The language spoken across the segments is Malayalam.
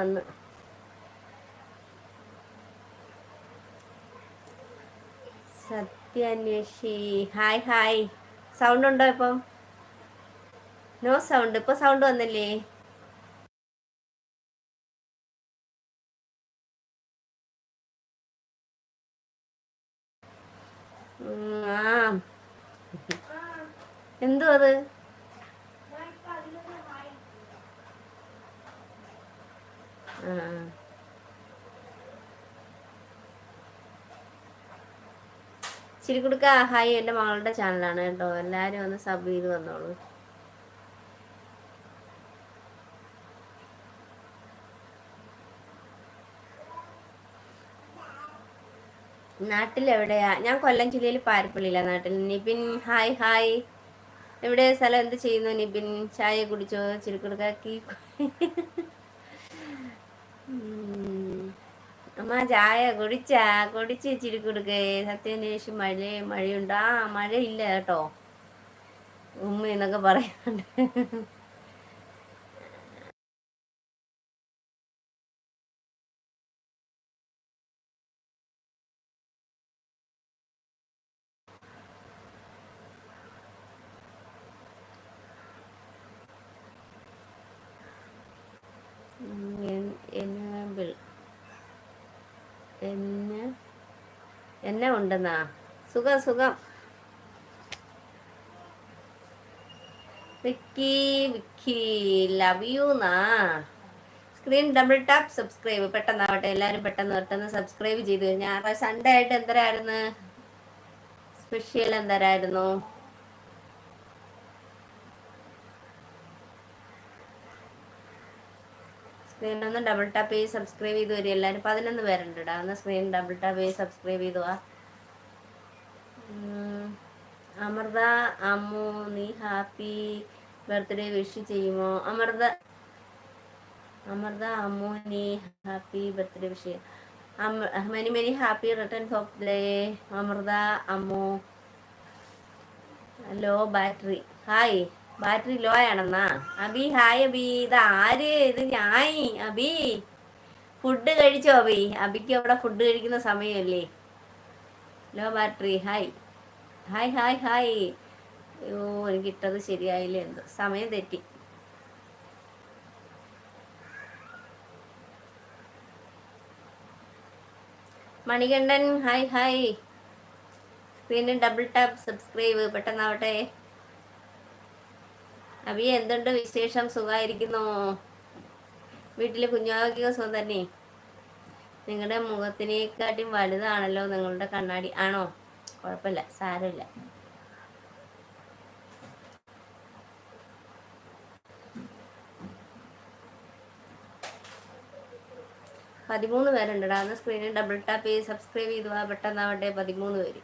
വന്ന് സത്യാന്വേഷി. Hi hi. സൗണ്ട് ഉണ്ടോ ഇപ്പം? No sound. ഇപ്പൊ സൗണ്ട് വന്നില്ലേ? എന്തോ അത്? ആ ചിരി കൊടുക്ക ഹായ് എന്റെ മകളുടെ ചാനലാണ് കേട്ടോ. എല്ലാവരും ഒന്ന് സബ് ചെയ്ത് വന്നോളൂ. നാട്ടിൽ എവിടെയാ ഞാൻ കൊല്ലം ജില്ലയിൽ പാരപ്പള്ളിയില്ല നാട്ടിൽ. Nibin hi hi. എവിടെ സ്ഥലം? എന്ത് ചെയ്യുന്നു നിബിൻ? ചായ കുടിച്ചോ? ചിരിക്കുടുക്കാക്കി അമ്മ ചായ കുടിച്ചാ കുടിച്ച് ഇച്ചിരി കൊടുക്കേ. സത്യാന്വേഷി മഴ മഴയുണ്ടാ. മഴയില്ല കേട്ടോ. ഉമ്മ എന്നൊക്കെ പറയാണ്ട് എന്നെ എന്നെ ഉണ്ടെന്നാ? സുഖം സുഖം. വിക്കി വിക്കി ലവ് യു നാ സ്ക്രീൻ ഡബിൾ ടാപ്പ് സബ്സ്ക്രൈബ് പെട്ടെന്നാവട്ടെ എല്ലാവരും പെട്ടെന്ന് പെട്ടെന്ന് സബ്സ്ക്രൈബ് ചെയ്തു കഴിഞ്ഞാൽ സൺഡേ ആയിട്ട് എന്തരായിരുന്നു? സ്പെഷ്യൽ എന്തരായിരുന്നു? സ്ക്രീനൊന്ന് ഡബിൾ ടാപ്പ് ചെയ്ത് സബ്സ്ക്രൈബ് ചെയ്ത് വരും എല്ലാവരും പതിനൊന്ന് പേരുണ്ട് ഇടാ ഒന്ന് സ്ക്രീൻ ഡബിൾ ടാപ്പ് ചെയ്ത് സബ്സ്ക്രൈബ് ചെയ്തു വാ. അമൃത അമ്മു നീ ഹാപ്പി ബർത്ത്ഡേ വിഷ് ചെയ്യുമോ? അമൃത അമൃത അമ്മു നീ happy birthday wish many many happy returns of day Amrita Ammu. Low battery hi battery low ആണെന്നാ Abi hi Abi. ഇത് ആര്? ഇത് ഞായി അബി. ഫുഡ് കഴിച്ചോ അബി? അബിക്ക് അവിടെ ഫുഡ് കഴിക്കുന്ന സമയമല്ലേ. Low battery hi. Hi hi hi. അയ്യോ എനിക്ക് ഇട്ടത് ശരിയായില്ല. എന്തോ സമയം തെറ്റി. Manikandan hi hi. സ്ക്രീനിൽ ഡബിൾ ടാപ്പ് സബ്സ്ക്രൈബ് പെട്ടെന്നാവട്ടെ. അബി എന്തുണ്ട് വിശേഷം? സുഖമായിരിക്കുന്നു വീട്ടിൽ കുഞ്ഞാക്കിയോ സുഖം തന്നെ. നിങ്ങളുടെ മുഖത്തിനേക്കാട്ടും വലുതാണല്ലോ നിങ്ങളുടെ കണ്ണാടി. ആണോ? കുഴപ്പമില്ല. സാരമില്ല. പതിമൂന്ന് പേരുണ്ടടാ. അന്ന് സ്ക്രീനിൽ ഡബിൾ ടാപ്പ് ചെയ്ത് സബ്സ്ക്രൈബ് ചെയ്തു പെട്ടെന്നാവട്ടെ പതിമൂന്ന് പേര്.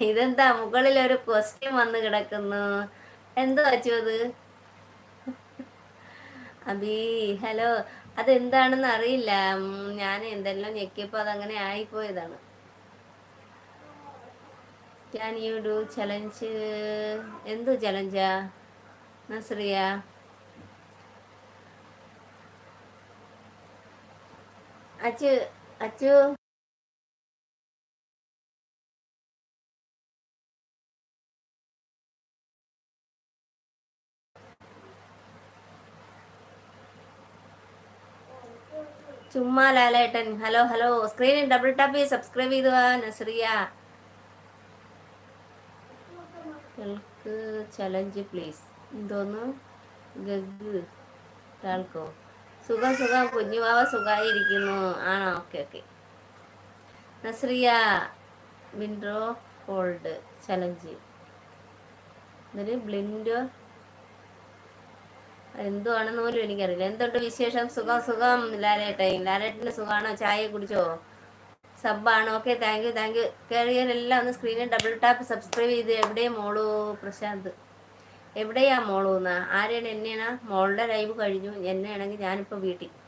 ഇതെന്താ മുകളിൽ ഒരു ക്വസ്റ്റ്യൻ വന്ന് കിടക്കുന്നു. എന്താ വച്ചു അത്? അബി ഹലോ അതെന്താണെന്ന് അറിയില്ല. ഞാൻ എന്തെല്ലാം ഞെക്കിയപ്പോ അതങ്ങനെ ആയിപ്പോയതാണ്. ക്യാൻ യു ഡു ചലഞ്ച് എന്തു ചലഞ്ചാ നസ്രിയ? അച്ചു അച്ചു. ചുമ്മാ ലാലേട്ടൻ. Hello hello. സ്ക്രീനിൽ ഡബിൾ ടാപ്പ് ചെയ്ത് സബ്സ്ക്രൈബ് ചെയ്തു നസ്രിയ ചലഞ്ച് പ്ലീസ് എന്തോന്നു? ഗഗ്. ഒരാൾക്കോ? സുഖം സുഖം. കുഞ്ഞുവാവ സുഖമായിരിക്കുന്നു ആണോ? Okay okay. നസ്രിയ വിൻഡ്രോ ഹോൾഡ് ചലഞ്ച് എന്നിട്ട് ബ്ലിൻഡോ എന്തുവാണെന്ന് പോലും എനിക്കറിയില്ല. എന്തുണ്ട് വിശേഷം? സുഖം സുഖം. ലാലേട്ടെ ലാലേട്ടിന്റെ സുഖമാണോ ചായ കുടിച്ചോ? സബ്ബാണോ? Okay thank you thank you. കയറിയവരെല്ലാം ഒന്ന് സ്ക്രീനിൽ ഡബിൾ ടാപ്പ് സബ്സ്ക്രൈബ് ചെയ്ത് എവിടെ മോളു പ്രശാന്ത്? എവിടെയാ മോളൂന്ന്? ആരെയാണ് എന്നെയാണ്? മോളുടെ ലൈവ് കഴിഞ്ഞു. എന്നെയാണെങ്കിൽ ഞാനിപ്പോൾ വീട്ടിൽ.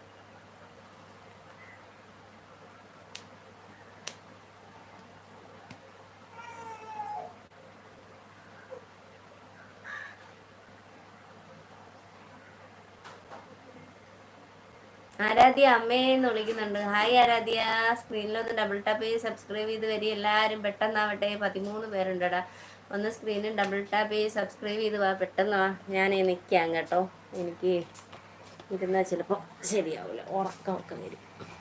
ആരാധ്യ അമ്മേന്ന് വിളിക്കുന്നുണ്ട്. ഹായ് ആരാധ്യ. സ്ക്രീനിലൊന്ന് ഡബിൾ ടാപ്പ് ചെയ്ത് സബ്സ്ക്രൈബ് ചെയ്ത് വരി. എല്ലാവരും പെട്ടെന്നാവട്ടെ. പതിമൂന്ന് പേരുണ്ടടാ. ഒന്ന് സ്ക്രീനിൽ ഡബിൾ ടാപ്പ് ചെയ്ത് സബ്സ്ക്രൈബ് ചെയ്ത് വാ. പെട്ടെന്ന് വാ. ഞാൻ നിൽക്കാം കേട്ടോ. എനിക്ക് ഇരുന്നാൽ ചിലപ്പോൾ ശരിയാവില്ല ഉറക്കമൊക്കെ വരും.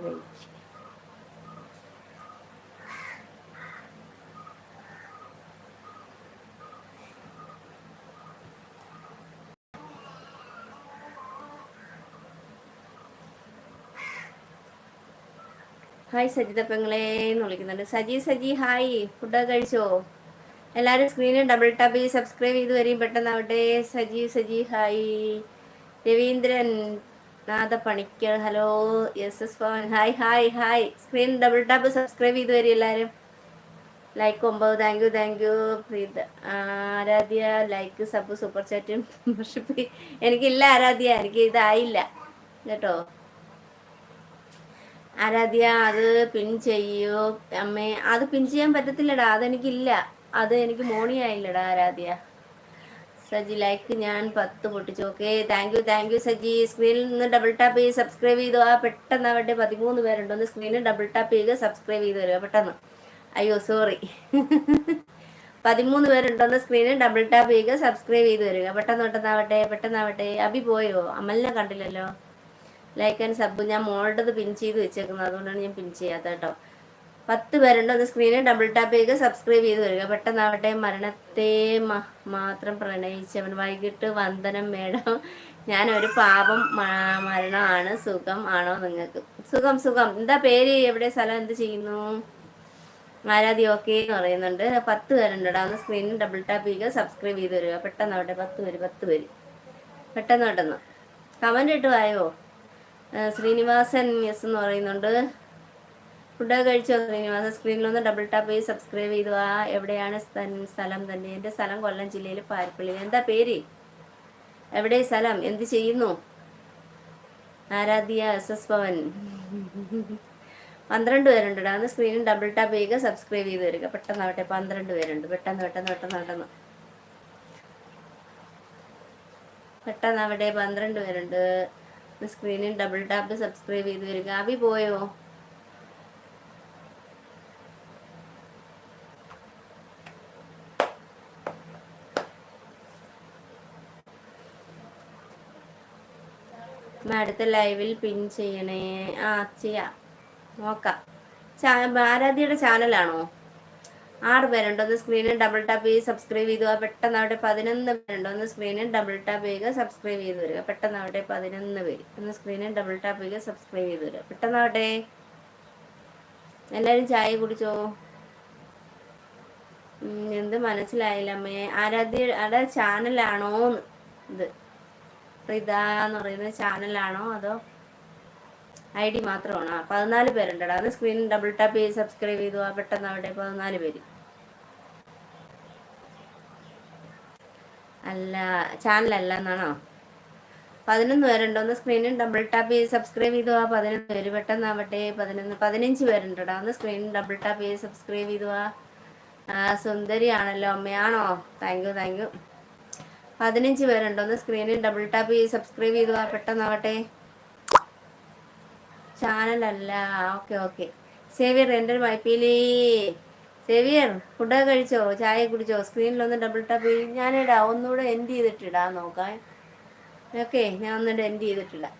ഹായ് സജിത പെങ്ങളെ എന്ന് വിളിക്കുന്നുണ്ട്. സജി സജി ഹായ് ഫുഡൊക്കെ കഴിച്ചോ? എല്ലാവരും സ്ക്രീനിൽ ഡബിൾ ടാപ്പ് ചെയ്ത് സബ്സ്ക്രൈബ് ചെയ്ത് പെട്ടെന്ന് പെട്ടെന്നാവട്ടെ Saji Saji hi Ravindran Natha Panicker. Hello S S Pavan hi hi hi. Screen double tap subscribe ചെയ്ത് വരും എല്ലാവരും. ലൈക്ക് ഒമ്പത് thank you thank you Preet Aradhya like sub super ചാറ്റും membership എനിക്കില്ല ആരാധ്യ എനിക്ക് ഇതായില്ല. കേട്ടോ? ആരാധ്യ അത് പിൻ ചെയ്യൂ. അമ്മേ അത് പിൻ ചെയ്യാൻ പറ്റത്തില്ലടാ അതെനിക്കില്ല. അത് എനിക്ക് മോണിയായില്ലടാ ആരാധ്യ. സജി ലൈക്ക് ഞാൻ പത്ത് പൊട്ടിച്ചു. Okay thank you thank you Saji. സ്ക്രീനിൽ നിന്ന് ഡബിൾ ടാപ്പ് ചെയ്ത് സബ്സ്ക്രൈബ് ചെയ്തു. ആ പെട്ടെന്ന് അവരുടെ പതിമൂന്ന് പേരുണ്ട് ഒന്ന് സ്ക്രീനിൽ ഡബിൾ ടാപ്പ് ചെയ്ത് സബ്സ്ക്രൈബ് ചെയ്ത് തരുക പെട്ടെന്ന്. അയ്യോ സോറി പതിമൂന്ന് പേരുണ്ടോന്ന് സ്ക്രീനിൽ ഡബിൾ ടാപ്പ് ചെയ്യുക സബ്സ്ക്രൈബ് ചെയ്ത് വരിക. പെട്ടെന്ന് പെട്ടെന്നാവട്ടെ പെട്ടെന്നാവട്ടെ അബി പോയോ? അമലിനെ കണ്ടില്ലല്ലോ. ലൈക്ക് ആൻഡ് സബ് ഞാൻ മോളുടെ പിൻ ചെയ്ത് വെച്ചേക്കുന്നത്. അതുകൊണ്ടാണ് ഞാൻ പിൻ ചെയ്യാത്ത കേട്ടോ. പത്ത് പേരുണ്ട്. ഒന്ന് സ്ക്രീനിൽ ഡബിൾ ടാപ്പ് ചെയ്ത് സബ്സ്ക്രൈബ് ചെയ്ത് വരിക. പെട്ടെന്നാവട്ടെ മരണത്തെ മാത്രം പ്രണയിച്ചവൻ. വൈകിട്ട് വന്ദനം മേടം. ഞാൻ ഒരു പാപം മരണമാണ്. സുഖം ആണോ നിങ്ങൾക്ക്? സുഖം സുഖം. എന്താ പേര്? എവിടെ? സ്ഥലം എന്ത് ചെയ്യുന്നു? ആരാധി ഓക്കെ എന്ന് പറയുന്നുണ്ട്. പത്ത് പേരുണ്ടോടാ. ഒന്ന് സ്ക്രീനിൽ ഡബിൾ ടാപ്പ് ചെയ്യുക സബ്സ്ക്രൈബ് ചെയ്ത് വരിക. പെട്ടെന്നാവട്ടെ പത്ത് പേര് പത്ത് പേര്. പെട്ടെന്ന് പെട്ടെന്ന്. കമന്റ് ഇട്ട് ആയോ ശ്രീനിവാസൻ എസ് എന്ന് പറയുന്നുണ്ട്. ഫുഡൊക്കെ കഴിച്ചോ സ്ക്രീനിൽ സ്ക്രീനിലൊന്ന് ഡബിൾ ടാപ്പ് ചെയ്ത് സബ്സ്ക്രൈബ് ചെയ്തു. ആ എവിടെയാണ് സ്ഥലം തന്നെ. എന്റെ സ്ഥലം കൊല്ലം ജില്ലയിൽ പാരപ്പള്ളി. എന്താ പേര്? എവിടെ സ്ഥലം? എന്ത് ചെയ്യുന്നു? Aradhya S S Bhavan. പന്ത്രണ്ട് പേരുണ്ട് അന്ന് സ്ക്രീനിൽ ഡബിൾ ടാപ്പ് ചെയ്യുക സബ്സ്ക്രൈബ് ചെയ്ത് തരിക പെട്ടെന്നാവട്ടെ പന്ത്രണ്ട് പേരുണ്ട്. പെട്ടെന്ന് പെട്ടെന്ന് പെട്ടെന്ന് പെട്ടെന്ന്. പെട്ടെന്നാവട്ടെ പന്ത്രണ്ട് പേരുണ്ട്. സ്ക്രീനിൽ ഡബിൾ ടാപ്പ് സബ്സ്ക്രൈബ് ചെയ്ത് വരിക. അവി പോയോ? അടുത്ത ലൈവിൽ പിൻ ചെയ്യണേ. ആ ചെയ്യാം. നോക്കാം. ആരാധ്യയുടെ ചാനലാണോ? ആറ് പേരുണ്ട്. ഒന്ന് സ്ക്രീനിൽ ഡബിൾ ടാപ്പ് ചെയ്ത് സബ്സ്ക്രൈബ് ചെയ്തു. പെട്ടെന്ന് അവിടെ പതിനൊന്ന് പേരുണ്ട്. ഒന്ന് സ്ക്രീനിൽ ഡബിൾ ടാപ്പ് ചെയ്യുക സബ്സ്ക്രൈബ് ചെയ്ത് വരിക. പെട്ടെന്ന് അവിടെ പതിനൊന്ന് പേര്. ഒന്ന് സ്ക്രീനിൽ ഡബിൾ ടാപ്പ് ചെയ്യുക സബ്സ്ക്രൈബ് ചെയ്ത് വരിക. അവിടെ എല്ലാവരും ചായ കുടിച്ചോ? എന്ത് മനസ്സിലായില്ല അമ്മയെ. ആരാധ്യ ആരാ ചാനലാണോ ഇത്. റിത എന്ന് പറയുന്ന ചാനലാണോ അതോ ഐ ഡി മാത്രമാണോ? പതിനാല് പേരുണ്ടടാ അത് സ്ക്രീൻ ഡബിൾ ടാപ്പ് ചെയ്ത് സബ്സ്ക്രൈബ് ചെയ്തു. ആ പെട്ടെന്ന് അവിടെ പതിനാല് പേര്. അല്ല ചാനലല്ല എന്നാണോ? പതിനൊന്ന് പേരുണ്ടോ? ഒന്ന് സ്ക്രീനിൽ ഡബിൾ ടാപ്പ് ചെയ്ത് സബ്സ്ക്രൈബ് ചെയ്തു. ആ പതിനൊന്ന് പേര് പെട്ടെന്നാവട്ടെ പതിനൊന്ന് പതിനഞ്ച് പേരുണ്ടടാ ഒന്ന് സ്ക്രീനിൽ ഡബിൾ ടാപ്പ് ചെയ്ത് സബ്സ്ക്രൈബ് ചെയ്തു. ആ സുന്ദരിയാണല്ലോ. അമ്മയാണോ? താങ്ക് യു താങ്ക് യു പതിനഞ്ച് പേരുണ്ട്. ഒന്ന് സ്ക്രീനിൽ ഡബിൾ ടാപ്പ് ചെയ്ത് സബ്സ്ക്രൈബ് ചെയ്തു പെട്ടെന്ന് പെട്ടെന്നാവട്ടെ. ചാനലല്ല ഓക്കെ ഓക്കെ സേവിയർ എന്റെ ഒരു മൈപ്പിലി. സേവിയർ ഫുഡൊക്കെ കഴിച്ചോ? ചായ കുടിച്ചോ? സ്ക്രീനിൽ ഒന്ന് ഡബിൾ ടാപ്പ് ചെയ്ത് ഞാനിടാം. ഒന്നുകൂടെ എൻഡ് ചെയ്തിട്ടിടാം നോക്കാം. ഓക്കെ ഞാൻ ഒന്നുകൂടെ എൻഡ് ചെയ്തിട്ടിടാം.